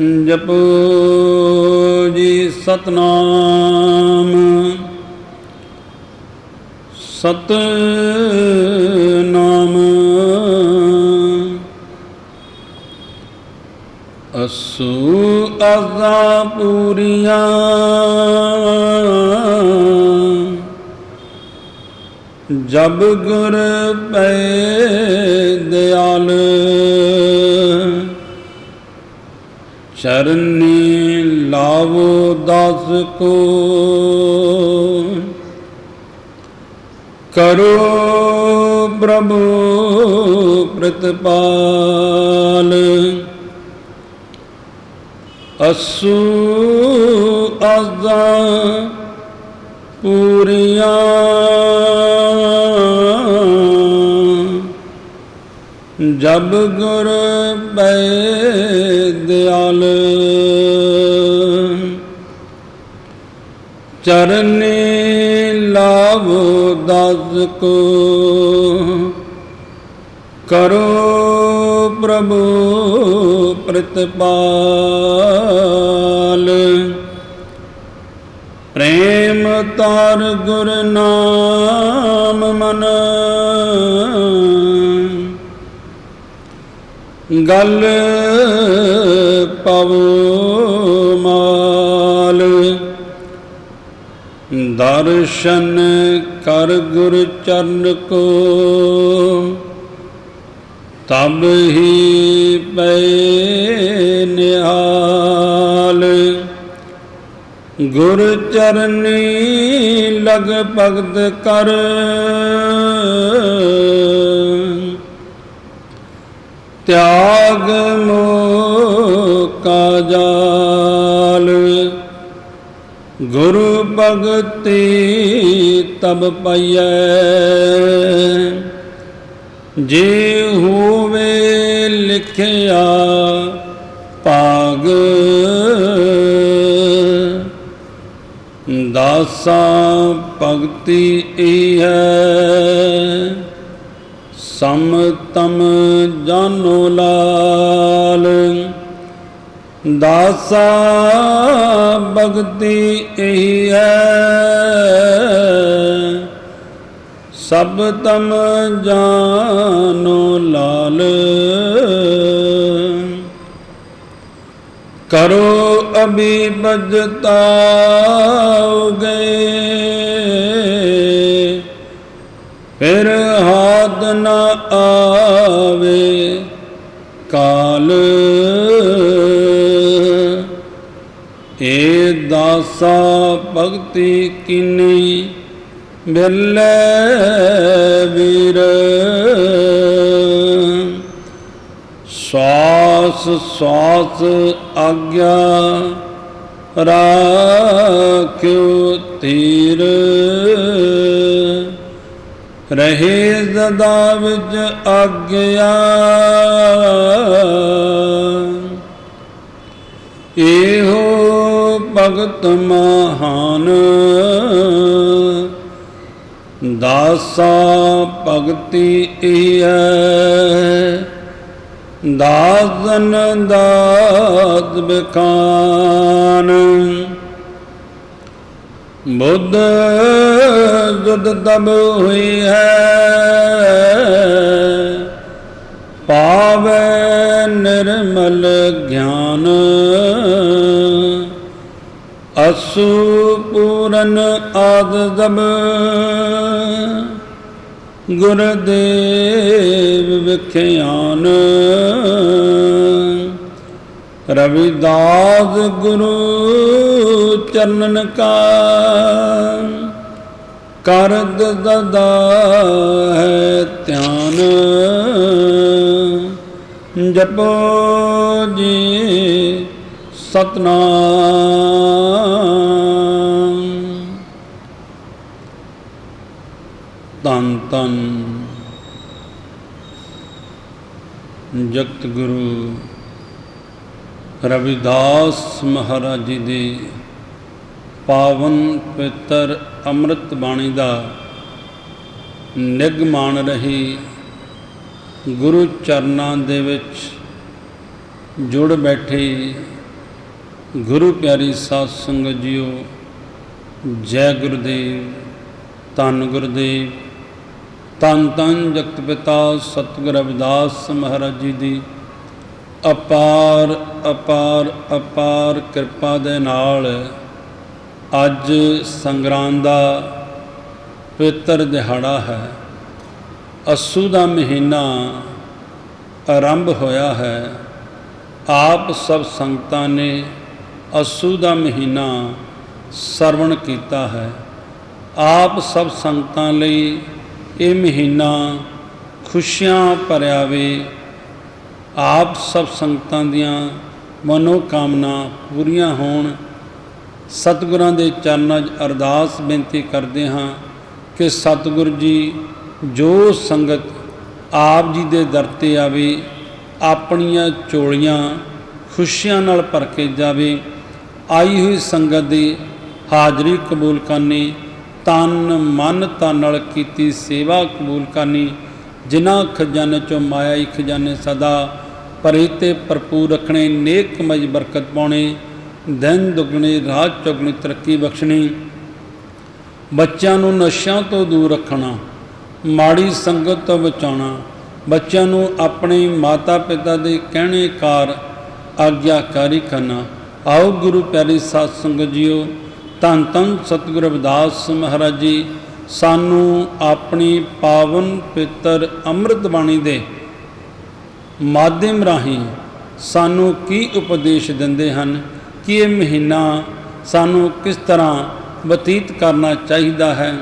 ਜਪੋ ਜੀ ਸਤਨਾਮ। ਸਤ ਨਾਮ ਅਸੂ ਅਜ਼ਾ ਪੂਰੀਆਂ। ਜਬ ਗੁਰ ਪੈ ਦਿਆਲ। ਚਰਨੀ ਲਾਵੋ ਦਾਸ ਕੋ। ਕਰੋ ਪ੍ਰਭੂ ਪ੍ਰਤਪਾਲ। ਅਸੂ ਆਜ਼ਾ ਪੂਰੀਆਂ ਜਬ ਗੁਰ ਪੈ ਦਿਆਲ ਚਰਨੇ ਲਾਭ ਦਸ ਕੋ। ਕਰੋ ਪ੍ਰਭੂ ਪ੍ਰਤਪਾਲ। ਪ੍ਰੇਮ ਤਾਰ ਗੁਰ ਨਾਮ ਮਨ। ਗਲ ਪਵ ਮਾਲ। ਦਰਸ਼ਨ ਕਰ ਗੁਰ ਚਰਨ ਕੋ। ਤਬ ਹੀ ਪੈ ਨਿਹਾਲ। ਗੁਰ ਚਰਨੀ ਲਗ ਭਗਤ ਕਰ। ਤਿਆਗ ਮੋਹ ਕਾ ਜਾਲ। ਗੁਰੂ ਭਗਤੀ ਤਬ ਪਈਐ। ਜੇ ਹੋਵੇ ਲਿਖਿਆ ਭਾਗ, ਦਾਸਾਂ ਭਗਤੀ ਈ ਹੈ। ਸਮ ਤਮ ਜਾਨੋ ਲਾਲ। ਦਾਸਾ ਭਗਤੀ ਇਹੀ ਹੈ। ਸਭ ਤਮ ਜਾਨੋ ਲਾਲ। ਕਰੋ ਅਭੀ ਗਏ ਫਿਰ ਆਵੇ ਕਾਲ। ਏ ਦਾਸਾ ਭਗਤੀ ਕਿਨੀ ਬਿਰਲੇ ਵੀਰ। ਸਵਾਸ ਸਵਾਸ ਆਗਿਆ ਰਾਖਿਓ ਧੀਰ ਰਹੇ ਜ਼ਦਾ ਵਿੱਚ ਆਗਿਆ। ਇਹੋ ਭਗਤ ਮਹਾਨ ਦਾਸਾ ਭਗਤੀ ਈਐ ਦਾਸਨ ਦਾਤ ਬਖਾਨ। ਬੁੱਧ ਜੁਦ ਤਬ ਹੋਈ ਹੈ। ਪਾਵੇ ਨਿਰਮਲ ਗਿਆਨ ਅਸੂ ਪੂਰਨ ਆਦ ਦਬ ਗੁਰਦੇਵ ਵਿਖਿਆਨ, ਰਵਿਦਾਸ ਗੁਰੂ ਚਰਨਨ ਕਾ ਕਰਦ ਦਦਾ ਹੈ ਧਿਆਨ। ਜਪੋ ਜੀ ਸਤਨਾਮ। ਧੰਨ ਧੰਨ। ਜਗਤ ਗੁਰੂ ਰਵਿਦਾਸ ਮਹਾਰਾਜ ਜੀ ਦੀ ਪਾਵਨ ਪਵਿੱਤਰ ਅੰਮ੍ਰਿਤ ਬਾਣੀ ਦਾ ਨਿਗਮਾਨ ਰਹੀ ਗੁਰੂ ਚਰਨਾਂ ਦੇ ਵਿੱਚ ਜੁੜ ਬੈਠੇ ਗੁਰੂ ਪਿਆਰੀ ਸਾਧ ਸੰਗਤ ਜੀਓ, ਜੈ ਗੁਰਦੇਵ, ਧੰਨ ਗੁਰਦੇਵ, ਧੰਨ ਧੰਨ ਜਗਤ ਪਿਤਾ ਸਤਿਗੁਰ ਰਵਿਦਾਸ ਮਹਾਰਾਜ ਜੀ ਦੀ ਅਪਾਰ ਅਪਾਰ ਅਪਾਰ ਕਿਰਪਾ ਦੇ ਨਾਲ ਅੱਜ ਸੰਗਰਾਂਦ ਦਾ ਪਵਿੱਤਰ ਦਿਹਾੜਾ ਹੈ। ਅਸੂ ਦਾ ਮਹੀਨਾ ਆਰੰਭ ਹੋਇਆ ਹੈ। ਆਪ ਸਭ ਸੰਗਤਾਂ ਨੇ ਅਸੂ ਦਾ ਮਹੀਨਾ ਸਰਵਣ ਕੀਤਾ ਹੈ। ਆਪ ਸਭ ਸੰਗਤਾਂ ਲਈ ਇਹ ਮਹੀਨਾ ਖੁਸ਼ੀਆਂ ਭਰਿਆ ਵੇ। ਆਪ ਸਭ ਸੰਗਤਾਂ ਦੀਆਂ ਮਨੋ ਕਾਮਨਾ ਪੂਰੀਆਂ ਹੋਣ। ਸਤਿਗੁਰਾਂ ਦੇ ਚਰਨਾਂ 'ਚ ਅਰਦਾਸ ਬੇਨਤੀ ਕਰਦੇ ਹਾਂ ਕਿ ਸਤਿਗੁਰ ਜੀ, ਜੋ ਸੰਗਤ ਆਪ ਜੀ ਦੇ ਦਰ ਤੇ ਆਵੇ, ਆਪਣੀਆਂ ਚੋਲੀਆਂ ਖੁਸ਼ੀਆਂ ਨਾਲ ਭਰ ਕੇ ਜਾਵੇ, ਆਈ ਹੋਈ ਸੰਗਤ ਦੀ ਹਾਜ਼ਰੀ ਕਬੂਲ ਕਰਨੀ, ਤਨ ਮਨ ਤਨ ਨਾਲ ਕੀਤੀ ਸੇਵਾ ਕਬੂਲ ਕਰਨੀ, ਜਿਨ੍ਹਾਂ ਖਜ਼ਾਨੇ ਚੋਂ ਮਾਇਆ ਹੀ ਖਜ਼ਾਨੇ ਸਦਾ ਭਰੇ ਤੇ ਭਰਪੂਰ ਰੱਖਣੇ, ਨੇਕ ਕਮਾਈ ਬਰਕਤ ਪਾਉਣੇ ਦਿਨ ਦੁੱਗਣੀ ਰਾਤ ਚੌਗਣੀ, ਤਰੱਕੀ ਬਖਸ਼ਣੀ। ਬੱਚਿਆਂ ਨੂੰ ਨਸ਼ਿਆਂ ਤੋਂ ਦੂਰ ਰੱਖਣਾ, ਮਾੜੀ ਸੰਗਤ ਤੋਂ ਬਚਾਉਣਾ। ਬੱਚਿਆਂ ਨੂੰ ਆਪਣੇ ਮਾਤਾ ਪਿਤਾ ਦੇ ਕਹਿਣੇ ਕਾਰ ਆਗਿਆਕਾਰੀ ਕਰਨਾ। ਆਓ ਗੁਰੂ ਪਿਆਰੀ ਸਾਧ ਸੰਗਤ ਜੀਓ, ਧੰਨ ਧੰਨ ਸਤਿਗੁਰ ਰਵਿਦਾਸ ਮਹਾਰਾਜ ਜੀ, ਸਾਨੂੰ ਆਪਣੀ ਪਾਵਨ ਪਿੱਤਰ ਅੰਮ੍ਰਿਤ ਬਾਣੀ ਦੇ ਮਾਧਿਅਮ ਰਾਹੀਂ ਸਾਨੂੰ ਕੀ ਉਪਦੇਸ਼ ਦਿੰਦੇ ਹਨ? ਕਿ ਇਹ ਮਹੀਨਾ ਸਾਨੂੰ ਕਿਸ ਤਰ੍ਹਾਂ ਬਤੀਤ ਕਰਨਾ ਚਾਹੀਦਾ ਹੈ?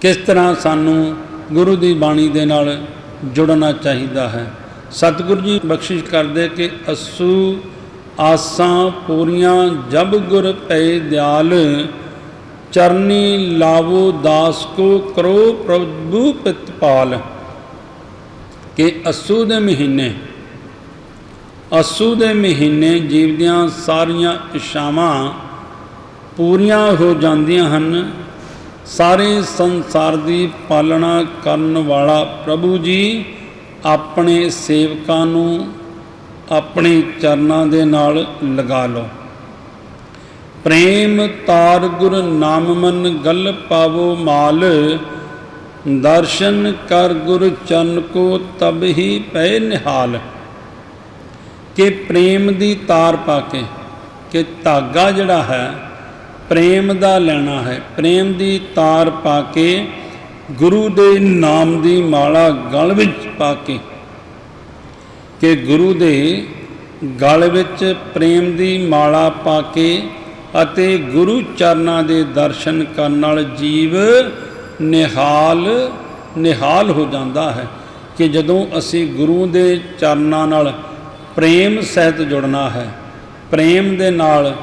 ਕਿਸ ਤਰ੍ਹਾਂ ਸਾਨੂੰ ਗੁਰੂ ਦੀ ਬਾਣੀ ਦੇ ਨਾਲ ਜੁੜਨਾ ਚਾਹੀਦਾ ਹੈ? ਸਤਿਗੁਰੂ ਜੀ ਬਖਸ਼ਿਸ਼ ਕਰਦੇ ਕਿ ਅਸੂ ਆਸਾਂ ਪੂਰੀਆਂ ਜਬ ਗੁਰ ਪਏ ਦਿਆਲ, ਚਰਨੀ ਲਾਵੋ ਦਾਸ ਕੋ ਕਰੋ ਪ੍ਰਭੂ ਪਿਤਪਾਲ। ਕਿ ਅਸੂ ਦੇ ਮਹੀਨੇ ਅਸੂ ਦੇ ਮਹੀਨੇ ਜੀਵ ਦੀਆਂ ਸਾਰੀਆਂ ਇਸ਼ਾਵਾਂ ਪੂਰੀਆਂ ਹੋ ਜਾਂਦੀਆਂ ਹਨ। ਸਾਰੇ ਸੰਸਾਰ ਦੀ ਪਾਲਣਾ ਕਰਨ ਵਾਲਾ ਪ੍ਰਭੂ ਜੀ ਆਪਣੇ ਸੇਵਕਾਂ ਨੂੰ ਆਪਣੇ ਚਰਨਾਂ ਦੇ ਨਾਲ ਲਗਾ ਲਓ। ਪ੍ਰੇਮ ਤਾਰ ਗੁਰ ਨਾਮ ਮਨ ਗਲ ਪਾਵੋ ਮਾਲ, ਦਰਸ਼ਨ ਕਰ ਗੁਰ ਚਰਨ ਕੋ ਤਬ ਹੀ ਪੈ ਨਿਹਾਲ। ਕਿ ਪ੍ਰੇਮ ਦੀ ਤਾਰ ਪਾ ਕੇ, ਕਿ ਧਾਗਾ ਜਿਹੜਾ ਹੈ, ਪ੍ਰੇਮ ਦਾ ਲੈਣਾ ਹੈ। ਪ੍ਰੇਮ ਦੀ ਤਾਰ ਪਾ ਕੇ, ਗੁਰੂ ਦੇ ਨਾਮ ਦੀ ਮਾਲਾ ਗਲ ਵਿੱਚ ਪਾ ਕੇ, ਕਿ ਗੁਰੂ ਦੇ ਗਲ ਵਿੱਚ ਪ੍ਰੇਮ ਦੀ ਮਾਲਾ ਪਾ ਕੇ ਅਤੇ ਗੁਰੂ ਚਰਨਾਂ ਦੇ ਦਰਸ਼ਨ ਕਰਨ ਨਾਲ ਜੀਵ ਨਿਹਾਲ ਨਿਹਾਲ ਹੋ ਜਾਂਦਾ ਹੈ ਕਿ ਜਦੋਂ ਅਸੀਂ ਗੁਰੂ ਦੇ ਚਰਨਾਂ ਨਾਲ ਪ੍ਰੇਮ ਸਹਿਤ ਜੁੜਨਾ ਹੈ। ਪ੍ਰੇਮ ਦੇ ਨਾਲ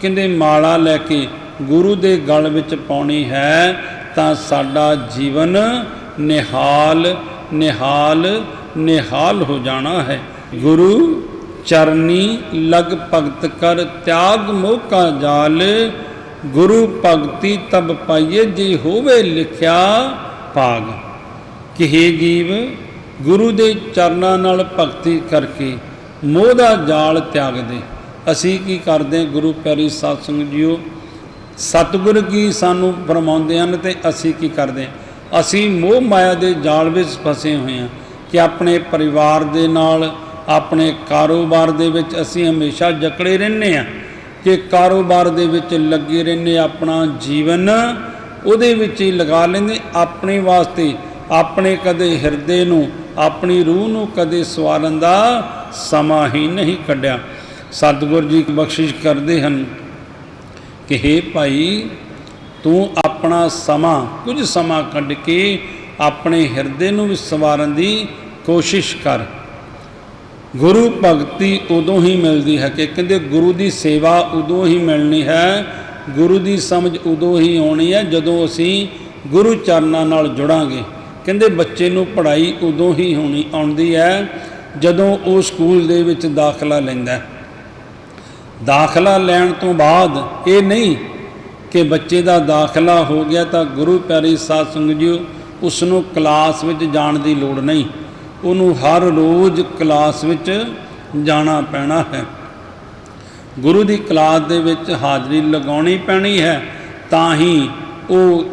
ਕਹਿੰਦੇ ਮਾਲਾ ਲੈ ਕੇ ਗੁਰੂ ਦੇ ਗਲ ਵਿੱਚ ਪਾਉਣੀ ਹੈ ਤਾਂ ਸਾਡਾ ਜੀਵਨ ਨਿਹਾਲ ਨਿਹਾਲ ਨਿਹਾਲ ਹੋ ਜਾਣਾ ਹੈ। ਗੁਰੂ ਚਰਨੀ ਲਗ ਭਗਤ ਕਰ ਤਿਆਗ ਮੋਹ ਕਾ ਜਾਲ, ਗੁਰੂ ਭਗਤੀ ਤਬ ਪਾਈਏ ਜੇ ਹੋਵੇ ਲਿਖਿਆ ਭਾਗ। ਕਿਹੇ ਜੀਵ ਗੁਰੂ ਦੇ ਚਰਨਾਂ ਨਾਲ ਭਗਤੀ ਕਰਕੇ ਮੋਹ ਦਾ ਜਾਲ ਤਿਆਗ ਦੇ ਅਸੀਂ ਕੀ ਕਰਦੇ ਗੁਰੂ ਪਿਆਰੀ ਸਾਧ ਸੰਗਤ ਜੀਓ, ਸਤਿਗੁਰ ਕੀ ਸਾਨੂੰ ਫਰਮਾਉਂਦੇ ਹਨ ਤੇ ਅਸੀਂ ਕੀ ਕਰਦੇ ਅਸੀਂ ਮੋਹ ਮਾਇਆ ਦੇ ਜਾਲ ਵਿੱਚ ਫਸੇ ਹੋਏ ਹਾਂ ਕਿ ਆਪਣੇ ਪਰਿਵਾਰ ਦੇ ਨਾਲ, ਆਪਣੇ ਕਾਰੋਬਾਰ ਦੇ ਵਿੱਚ ਅਸੀਂ ਹਮੇਸ਼ਾ ਜਕੜੇ ਰਹਿੰਦੇ ਹਾਂ। ਕਿ ਕਾਰੋਬਾਰ ਦੇ ਵਿੱਚ ਲੱਗੇ ਰਹਿੰਦੇ ਆਪਣਾ ਜੀਵਨ ਉਹਦੇ ਵਿੱਚ ਹੀ ਲਗਾ ਲੈਂਦੇ ਆਪਣੇ ਵਾਸਤੇ, ਆਪਣੇ ਕਦੇ ਹਿਰਦੇ ਨੂੰ ਆਪਣੀ ਰੂਹ ਨੂੰ ਕਦੇ ਸਵਾਰਨ ਦਾ ਸਮਾਂ ਹੀ ਨਹੀਂ ਕੱਢਿਆ। ਸਤਿਗੁਰ ਜੀ ਬਖਸ਼ਿਸ਼ ਕਰਦੇ ਹਨ ਕਿ हे ਭਾਈ, ਤੂੰ ਆਪਣਾ ਸਮਾਂ, ਕੁਝ ਸਮਾਂ ਕੱਢ ਕੇ ਆਪਣੇ ਹਿਰਦੇ ਨੂੰ ਵੀ ਸਵਾਰਨ ਦੀ ਕੋਸ਼ਿਸ਼ ਕਰ। ਗੁਰੂ ਭਗਤੀ ਉਦੋਂ ਹੀ ਮਿਲਦੀ ਹੈ ਕਿ ਕਹਿੰਦੇ ਗੁਰੂ ਦੀ ਸੇਵਾ ਉਦੋਂ ਹੀ ਮਿਲਣੀ ਹੈ, ਗੁਰੂ ਦੀ ਸਮਝ ਉਦੋਂ ਹੀ ਆਉਣੀ ਹੈ ਜਦੋਂ ਅਸੀਂ ਗੁਰੂ ਚਰਨਾਂ ਨਾਲ ਜੁੜਾਂਗੇ। ਕਹਿੰਦੇ ਬੱਚੇ ਨੂੰ ਪੜ੍ਹਾਈ ਉਦੋਂ ਹੀ ਹੋਣੀ ਆਉਂਦੀ ਹੈ ਜਦੋਂ ਉਹ ਸਕੂਲ ਦੇ ਵਿੱਚ ਦਾਖਲਾ ਲੈਂਦਾ ਹੈ। ਦਾਖਲਾ ਲੈਣ ਤੋਂ ਬਾਅਦ ਇਹ ਨਹੀਂ ਕਿ ਬੱਚੇ ਦਾ ਦਾਖਲਾ ਹੋ ਗਿਆ ਤਾਂ ਗੁਰੂ ਪਿਆਰੀ ਸਾਧ ਸੰਗਤ ਜੀ ਉਸ ਨੂੰ ਕਲਾਸ ਵਿੱਚ ਜਾਣ ਦੀ ਲੋੜ ਨਹੀਂ। ਉਹਨੂੰ ਹਰ ਰੋਜ਼ ਕਲਾਸ ਵਿੱਚ ਜਾਣਾ ਪੈਣਾ ਹੈ। ਗੁਰੂ ਦੀ ਕਲਾਸ ਦੇ ਵਿੱਚ ਹਾਜ਼ਰੀ ਲਗਾਉਣੀ ਪੈਣੀ ਹੈ ਤਾਂ ਹੀ ਉਹ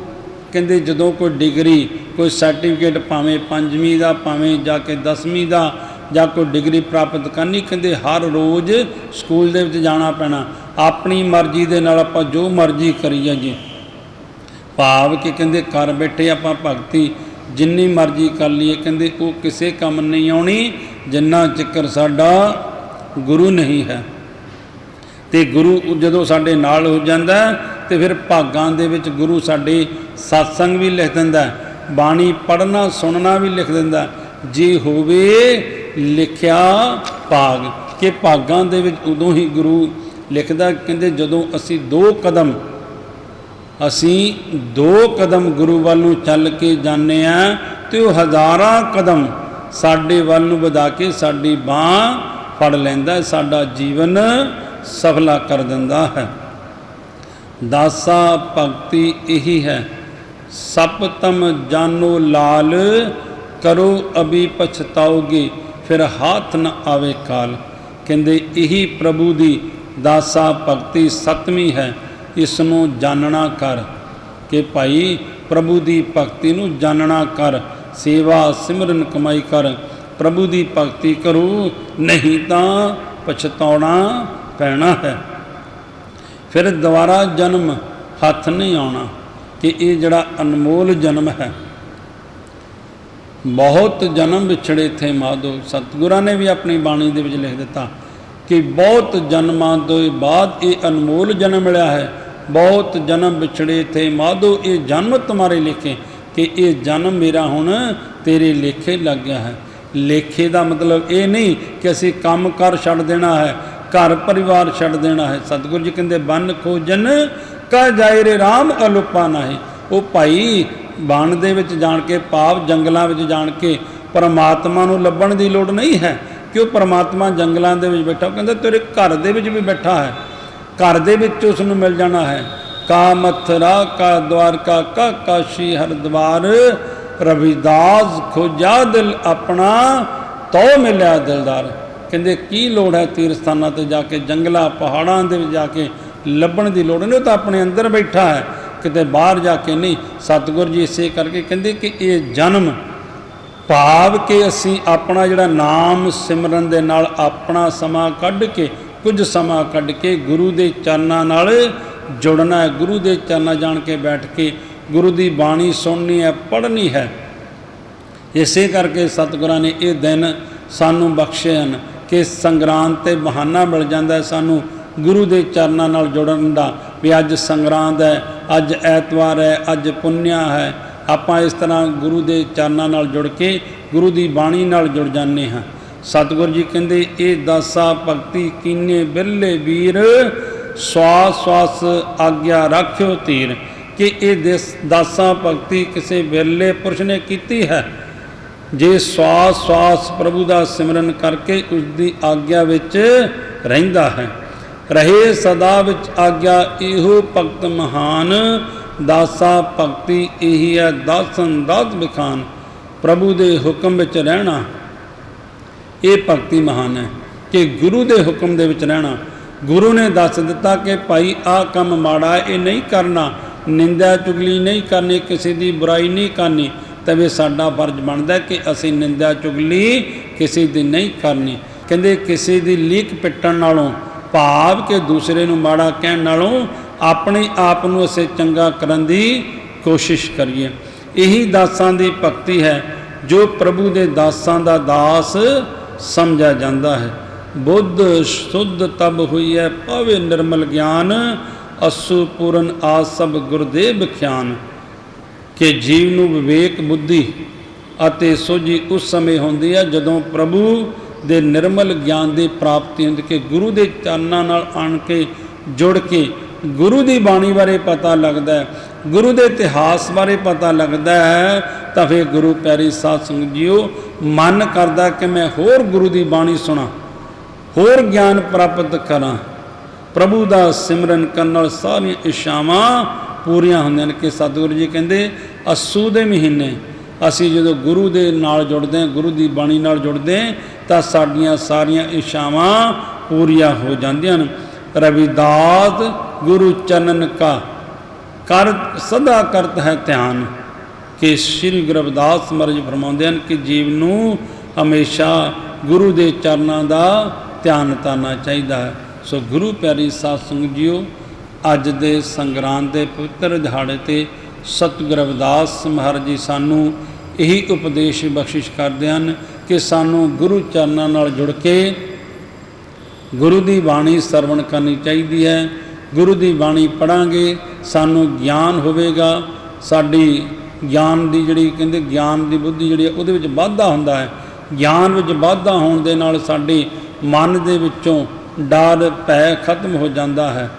ਕਹਿੰਦੇ ਜਦੋਂ ਕੋਈ ਡਿਗਰੀ ਕੋਈ ਸਰਟੀਫਿਕੇਟ ਭਾਵੇਂ ਪੰਜਵੀਂ ਦਾ ਭਾਵੇਂ ਜਾ ਕੇ 10ਵੀਂ ਦਾ ਜਾਂ ਕੋਈ ਡਿਗਰੀ ਪ੍ਰਾਪਤ ਕਰਨੀ ਕਹਿੰਦੇ ਹਰ ਰੋਜ਼ ਸਕੂਲ ਦੇ ਵਿੱਚ ਜਾਣਾ ਪੈਣਾ। ਆਪਣੀ ਮਰਜ਼ੀ ਦੇ ਨਾਲ ਆਪਾਂ ਜੋ ਮਰਜ਼ੀ ਕਰੀਏ ਜੀ ਭਾਵ ਕਿ ਕਹਿੰਦੇ ਘਰ ਬੈਠੇ ਆਪਾਂ ਭਗਤੀ ਜਿੰਨੀ ਮਰਜ਼ੀ ਕਰ ਲਈਏ ਕਹਿੰਦੇ ਉਹ ਕਿਸੇ ਕੰਮ ਨਹੀਂ ਆਉਣੀ ਜਿੰਨਾ ਚਿਕਰ ਸਾਡਾ ਗੁਰੂ ਨਹੀਂ ਹੈ। ਤੇ ਗੁਰੂ ਜਦੋਂ ਸਾਡੇ ਨਾਲ ਹੋ ਜਾਂਦਾ ਹੈ, ਤੇ ਫਿਰ ਭਾਗਾਂ ਦੇ ਵਿੱਚ ਗੁਰੂ ਸਾਡੇ satsang ਵੀ ਲਿਖ ਦਿੰਦਾ ਹੈ, ਬਾਣੀ ਪੜ੍ਹਨਾ, ਸੁਣਨਾ ਵੀ ਲਿਖ ਦਿੰਦਾ। ਜੇ ਹੋਵੇ ਲਿਖਿਆ ਭਾਗ, ਕਿ ਭਾਗਾਂ ਦੇ ਵਿੱਚ ਉਦੋਂ ਹੀ ਗੁਰੂ ਲਿਖਦਾ, ਕਹਿੰਦੇ ਜਦੋਂ ਅਸੀਂ ਦੋ ਕਦਮ, ਅਸੀਂ ਦੋ ਕਦਮ ਗੁਰੂ ਵੱਲ ਨੂੰ ਚੱਲ ਕੇ ਜਾਂਦੇ ਆ ਤੇ ਉਹ ਹਜ਼ਾਰਾਂ ਕਦਮ ਸਾਡੇ ਵੱਲ ਨੂੰ ਵਧਾ ਕੇ ਸਾਡੀ ਬਾਹ ਫੜ ਲੈਂਦਾ, ਸਾਡਾ ਜੀਵਨ ਸਫਲਾ ਕਰ ਦਿੰਦਾ ਹੈ। ਦਾਸਾ ਭਗਤੀ ਇਹੀ ਹੈ। ਸਪਤਮ ਜਾਨੋ ਲਾਲ, ਕਰੋ ਅਭੀ ਪਛਤਾਓਗੇ, ਫਿਰ ਹੱਥ ਨ ਆਵੇ ਕਾਲ। ਕਹਿੰਦੇ, ਇਹੀ ਪ੍ਰਭੂ ਦੀ ਦਾਸਾ ਭਗਤੀ ਸਤਵੀਂ ਹੈ ਇਸ ਨੂੰ ਜਾਣਨਾ ਕਰ। ਕਿ ਭਾਈ, ਪ੍ਰਭੂ ਦੀ ਭਗਤੀ ਨੂੰ ਜਾਣਨਾ ਕਰ, ਸੇਵਾ ਸਿਮਰਨ ਕਮਾਈ ਕਰ। ਪ੍ਰਭੂ ਦੀ ਭਗਤੀ ਕਰੋ, ਨਹੀਂ ਤਾਂ ਪਛਤਾਉਣਾ ਪੈਣਾ ਹੈ। ਫਿਰ ਦੁਬਾਰਾ ਜਨਮ ਹੱਥ ਨਹੀਂ ਆਉਣਾ। ਕਿ ਇਹ ਜਿਹੜਾ ਅਨਮੋਲ ਜਨਮ ਹੈ, ਬਹੁਤ ਜਨਮ ਵਿਛੜੇ ਥੇ ਮਾਧੋ ਸਤਿਗੁਰਾਂ ਨੇ ਵੀ ਆਪਣੀ ਬਾਣੀ ਦੇ ਵਿੱਚ ਲਿਖ ਦਿੱਤਾ ਕਿ ਬਹੁਤ ਜਨਮਾਂ ਤੋਂ ਬਾਅਦ ਇਹ ਅਨਮੋਲ ਜਨਮ ਮਿਲਿਆ ਹੈ। ਬਹੁਤ ਜਨਮ ਵਿਛੜੇ ਥੇ ਮਾਧੋ ਇਹ ਜਨਮ ਤੁਹਾਰੇ ਲਿਖੇ ਕਿ ਇਹ ਜਨਮ ਮੇਰਾ ਹੁਣ ਤੇਰੇ ਲੇਖੇ ਲੱਗ ਗਿਆ ਹੈ। ਲੇਖੇ ਦਾ ਮਤਲਬ ਇਹ ਨਹੀਂ ਕਿ ਅਸੀਂ ਕੰਮ ਕਰ ਛੱਡ ਦੇਣਾ ਹੈ, ਘਰ ਪਰਿਵਾਰ ਛੱਡ ਦੇਣਾ ਹੈ। ਸਤਿਗੁਰੂ ਜੀ ਕਹਿੰਦੇ, ਬੰਨ ਖੋਜਨ ਕਹ ਜਾਏ ਰੇ RAM ਅਲੁਪਾ ਨਾਹੀ। ਉਹ ਭਾਈ ਬਾਣ ਦੇ ਵਿੱਚ ਜਾਣ ਕੇ, ਪਾਪ ਜੰਗਲਾਂ ਵਿੱਚ ਜਾਣ ਕੇ ਪਰਮਾਤਮਾ ਨੂੰ ਲੱਭਣ ਦੀ ਲੋੜ ਨਹੀਂ ਹੈ। ਕਿ ਉਹ ਪਰਮਾਤਮਾ ਜੰਗਲਾਂ ਦੇ ਵਿੱਚ ਬੈਠਾ? ਉਹ ਕਹਿੰਦਾ, ਤੇਰੇ ਘਰ ਦੇ ਵਿੱਚ ਵੀ ਬੈਠਾ ਹੈ। ਘਰ ਦੇ ਵਿੱਚ ਉਸ ਨੂੰ ਮਿਲ ਜਾਣਾ ਹੈ। ਕਾ ਮਥਰਾ, ਕਾ ਦਵਾਰਕਾ, ਕਾ ਕਾਸ਼ੀ ਹਰਦਵਾਰ ਰਵਿਦਾਸ ਖੋਜਾ ਦਿਲ ਆਪਣਾ ਤੋ ਮਿਲਿਆ ਦਿਲਦਾਰ। ਕਹਿੰਦੇ, ਕੀ ਲੋੜ ਹੈ ਤੀਰ ਸਥਾਨਾਂ ਤੇ ਜਾ ਕੇ? ਜੰਗਲਾਂ, ਪਹਾੜਾਂ ਦੇ ਵਿੱਚ ਜਾ ਕੇ ਲੱਭਣ ਦੀ ਲੋੜ ਨਹੀਂ, ਉਹ ਤਾਂ ਆਪਣੇ ਅੰਦਰ ਬੈਠਾ ਹੈ। ਕਿਤੇ ਬਾਹਰ ਜਾ ਕੇ ਨਹੀਂ, ਸਤਿਗੁਰ ਜੀ ਇਸੇ ਕਰਕੇ ਕਹਿੰਦੇ ਕਿ ਇਹ ਜਨਮ ਭਾਵ ਕਿ ਅਸੀਂ ਆਪਣਾ ਜਿਹੜਾ ਨਾਮ ਸਿਮਰਨ ਦੇ ਨਾਲ ਆਪਣਾ ਸਮਾਂ ਕੱਢ ਕੇ, ਕੁਝ ਸਮਾਂ ਕੱਢ ਕੇ ਗੁਰੂ ਦੇ ਚਰਨਾਂ ਨਾਲ ਜੁੜਨਾ ਹੈ। ਗੁਰੂ ਦੇ ਚਰਨਾਂ ਜਾਣ ਕੇ ਬੈਠ ਕੇ ਗੁਰੂ ਦੀ ਬਾਣੀ ਸੁਣਨੀ ਹੈ, ਪੜ੍ਹਨੀ ਹੈ। ਇਸੇ ਕਰਕੇ ਸਤਿਗੁਰਾਂ ਨੇ ਇਹ ਦਿਨ ਸਾਨੂੰ ਬਖਸ਼ੇ ਹਨ ਕਿ ਸੰਗਰਾਂਦ ਤੇ ਬਹਾਨਾ ਮਿਲ ਜਾਂਦਾ ਸਾਨੂੰ। ਗੁਰੂ ਦੇ ਚਰਨਾਂ ਨਾਲ ਜੁੜਨ ਦਾ ਵੀ ਅੱਜ ਸੰਗਰਾਂਦ ਹੈ, ਅੱਜ ਐਤਵਾਰ ਹੈ, ਅੱਜ ਪੁੰਨਿਆ ਹੈ। ਆਪਾਂ ਇਸ ਤਰ੍ਹਾਂ ਗੁਰੂ ਦੇ ਚਰਨਾਂ ਨਾਲ ਜੁੜ ਕੇ ਗੁਰੂ ਦੀ ਬਾਣੀ ਨਾਲ ਜੁੜ ਜਾਂਦੇ ਹਾਂ। ਸਤਿਗੁਰੂ ਜੀ ਕਹਿੰਦੇ, ਇਹ ਦਾਸਾ ਭਗਤੀ ਕੀਨੇ ਬਿਰਲੇ ਵੀਰ? ਸਵਾਸ ਸਵਾਸ ਆਗਿਆ ਰੱਖਿਓ ਧੀਰ। ਕਿ ਇਹ ਦਿਸ- ਦਾਸਾ ਭਗਤੀ ਕਿਸੇ ਬਿਰਲੇ ਪੁਰਸ਼ ਨੇ ਕੀਤੀ ਹੈ? ਜੇ ਸਵਾਸ ਸਵਾਸ ਪ੍ਰਭੂ ਦਾ ਸਿਮਰਨ ਕਰਕੇ ਉਸ ਦੀ ਆਗਿਆ ਵਿੱਚ ਰਹਿੰਦਾ ਹੈ ਰਹੇ ਸਦਾ ਵਿੱਚ ਆਗਿਆ ਇਹੋ ਭਗਤ ਮਹਾਨ, ਦਾਸਾ ਭਗਤੀ ਇਹੀ ਹੈ, ਦਾਸਨ ਦਾਸ ਵਿਖਾਨ ਪ੍ਰਭੂ ਦੇ ਹੁਕਮ ਵਿੱਚ ਰਹਿਣਾ। ਇਹ ਭਗਤੀ ਮਹਾਨ ਹੈ ਕਿ ਗੁਰੂ ਦੇ ਹੁਕਮ ਦੇ ਵਿੱਚ ਰਹਿਣਾ। ਗੁਰੂ ਨੇ ਦੱਸ ਦਿੱਤਾ ਕਿ ਭਾਈ ਆਹ ਕੰਮ ਮਾੜਾ ਇਹ ਨਹੀਂ ਕਰਨਾ। ਨਿੰਦਾ ਚੁਗਲੀ ਨਹੀਂ ਕਰਨੀ, ਕਿਸੇ ਦੀ ਬੁਰਾਈ ਨਹੀਂ ਕਰਨੀ। ਤਵੇ ਸਾਡਾ ਫਰਜ਼ ਬਣਦਾ ਕਿ ਅਸੀਂ ਨਿੰਦਾ ਚੁਗਲੀ ਕਿਸੇ ਦੀ ਨਹੀਂ ਕਰਨੀ। ਕਹਿੰਦੇ ਕਿਸੇ ਦੀ ਲੀਕ ਪਿੱਟਣ ਨਾਲੋਂ ਭਾਵ ਕਿ ਦੂਸਰੇ ਨੂੰ ਮਾੜਾ ਕਹਿਣ ਨਾਲੋਂ ਆਪਣੇ ਆਪ ਨੂੰ ਅਸੀਂ ਚੰਗਾ ਕਰਨ ਦੀ ਕੋਸ਼ਿਸ਼ ਕਰੀਏ। ਇਹੀ ਦਾਸਾਂ ਦੀ ਭਗਤੀ ਹੈ, ਜੋ ਪ੍ਰਭੂ ਦੇ ਦਾਸਾਂ ਦਾ ਦਾਸ ਸਮਝਿਆ ਜਾਂਦਾ ਹੈ। ਬੁੱਧ ਸੁੱਧ ਤਬ ਹੋਈ ਹੈ ਪਾਵੇ ਨਿਰਮਲ ਗਿਆਨ ਅਸੂ ਪੂਰਨ ਆਸ ਸਭ ਗੁਰਦੇਵ ਖਿਆਨ। ਕਿ ਜੀਵ ਨੂੰ ਵਿਵੇਕ ਬੁੱਧੀ ਅਤੇ ਸੋਝੀ ਉਸ ਸਮੇਂ ਹੁੰਦੀ ਹੈ ਜਦੋਂ ਪ੍ਰਭੂ ਦੇ ਨਿਰਮਲ ਗਿਆਨ ਦੀ ਪ੍ਰਾਪਤੀ ਹੁੰਦੀ ਕਿ ਗੁਰੂ ਦੇ ਚਰਨਾਂ ਨਾਲ ਆਣ ਕੇ ਜੁੜ ਕੇ ਗੁਰੂ ਦੀ ਬਾਣੀ ਬਾਰੇ ਪਤਾ ਲੱਗਦਾ ਹੈ, ਗੁਰੂ ਦੇ ਇਤਿਹਾਸ ਬਾਰੇ ਪਤਾ ਲੱਗਦਾ ਹੈ, ਤਾਂ ਫਿਰ ਗੁਰੂ ਪਿਆਰੀ ਸਾਧ ਸੰਗਤ ਜੀਓ, ਮਨ ਕਰਦਾ ਕਿ ਮੈਂ ਹੋਰ ਗੁਰੂ ਦੀ ਬਾਣੀ ਸੁਣਾ, ਹੋਰ ਗਿਆਨ ਪ੍ਰਾਪਤ ਕਰਾਂ। ਪ੍ਰਭੂ ਦਾ ਸਿਮਰਨ ਕਰਨ ਨਾਲ ਸਾਰੀਆਂ ਇਸ਼ਾਵਾਂ ਪੂਰੀਆਂ ਹੁੰਦੀਆਂ ਨੇ ਕਿ ਸਤਿਗੁਰੂ ਜੀ ਕਹਿੰਦੇ, ਅਸੂ ਦੇ ਮਹੀਨੇ ਅਸੀਂ ਜਦੋਂ ਗੁਰੂ ਦੇ ਨਾਲ ਜੁੜਦੇ ਹਾਂ, ਗੁਰੂ ਦੀ ਬਾਣੀ ਨਾਲ ਜੁੜਦੇ ਹਾਂ ਤਾਂ ਸਾਡੀਆਂ ਸਾਰੀਆਂ ਇਸ਼ਾਵਾਂ ਪੂਰੀਆਂ ਹੋ ਜਾਂਦੀਆਂ ਹਨ। ਰਵਿਦਾਸ ਗੁਰੂ ਚਨਨ ਕਾ ਕਰ ਸਦਾ ਕਰਤ ਹੈ ਧਿਆਨ ਕਿ ਸ੍ਰੀ ਗੁਰੂ ਮਹਾਰਾਜ ਫਰਮਾਉਂਦੇ ਹਨ ਕਿ ਜੀਵ ਨੂੰ ਹਮੇਸ਼ਾ ਗੁਰੂ ਦੇ ਚਰਨਾਂ ਦਾ ਧਿਆਨ ਤਾਨਾ ਚਾਹੀਦਾ ਹੈ। ਸੋ ਗੁਰੂ ਪਿਆਰੀ ਸਾਧ ਸੰਗਤ ਜੀਓ, ਅੱਜ ਦੇ ਸੰਗਰਾਂਦ ਦੇ ਪਵਿੱਤਰ ਦਿਹਾੜੇ ਤੇ ਸਤਿਗੁਰੂ ਰਵਿਦਾਸ ਮਹਾਰਾਜ ਜੀ ਸਾਨੂੰ ਇਹੀ ਉਪਦੇਸ਼ ਬਖਸ਼ਿਸ਼ ਕਰਦੇ ਹਨ ਕਿ ਸਾਨੂੰ ਗੁਰੂ ਚਰਨਾਂ ਨਾਲ ਜੁੜ ਕੇ ਗੁਰੂ ਦੀ ਬਾਣੀ ਸਰਵਣ ਕਰਨੀ ਚਾਹੀਦੀ ਹੈ। ਗੁਰੂ ਦੀ ਬਾਣੀ ਪੜਾਂਗੇ ਸਾਨੂੰ ਗਿਆਨ ਹੋਵੇਗਾ। ਸਾਡੀ ਗਿਆਨ ਦੀ ਜਿਹੜੀ ਕਹਿੰਦੇ ਗਿਆਨ ਦੀ ਬੁੱਧੀ ਜਿਹੜੀ ਹੈ, ਉਹਦੇ ਵਿੱਚ ਵਾਧਾ ਹੁੰਦਾ ਹੈ। ਗਿਆਨ ਵਿੱਚ ਵਾਧਾ ਹੋਣ ਦੇ ਨਾਲ ਸਾਡੇ ਮਨ ਦੇ ਵਿੱਚੋਂ ਡਰ ਭੈ ਖਤਮ ਹੋ ਜਾਂਦਾ ਹੈ।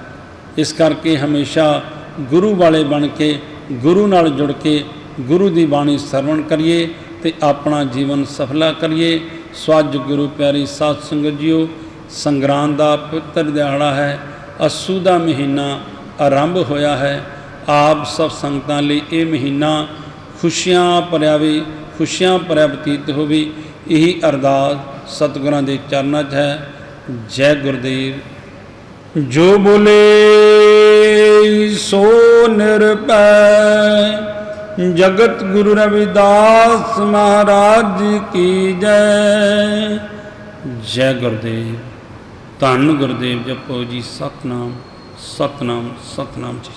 ਇਸ ਕਰਕੇ ਹਮੇਸ਼ਾ ਗੁਰੂ ਵਾਲੇ ਬਣ ਕੇ ਗੁਰੂ ਨਾਲ ਜੁੜ ਕੇ ਗੁਰੂ ਦੀ ਬਾਣੀ ਸਰਵਣ ਕਰੀਏ। ਤੇ ਆਪਣਾ ਜੀਵਨ ਸਫਲਾ ਕਰੀਏ। ਸਵਾਜ ਗੁਰੂ ਪਿਆਰੀ ਸਾਧ ਸੰਗਤ ਜੀਓ, ਸੰਗਰਾਂਦ ਦਾ ਪਵਿੱਤਰ ਦਿਹਾੜਾ ਹੈ। ਅਸੂ ਦਾ ਮਹੀਨਾ ਆਰੰਭ ਹੋਇਆ ਹੈ। ਆਪ ਸਭ ਸੰਗਤਾਂ ਲਈ ਇਹ ਮਹੀਨਾ ਖੁਸ਼ੀਆਂ ਭਰਿਆ ਵੀ ਖੁਸ਼ੀਆਂ ਭਰਿਆ ਬਤੀਤ ਹੋਵੇ। ਇਹੀ ਅਰਦਾਸ ਸਤਿਗੁਰਾਂ ਦੇ ਚਰਨਾਂ 'ਚ ਹੈ। ਜੈ ਗੁਰਦੇਵ। ਜੋ ਬੋਲੇ ਸੋ ਨਿਰਭੈ ਜਗਤ ਗੁਰੂ ਰਵਿਦਾਸ ਮਹਾਰਾਜ ਜੀ ਕੀ ਜੈ। ਜੈ ਗੁਰਦੇਵ, ਧੰਨ ਗੁਰਦੇਵ ਜਪੋ ਜੀ, ਸਤਨਾਮ ਸਤਨਾਮ ਸਤਨਾਮ ਜੀ।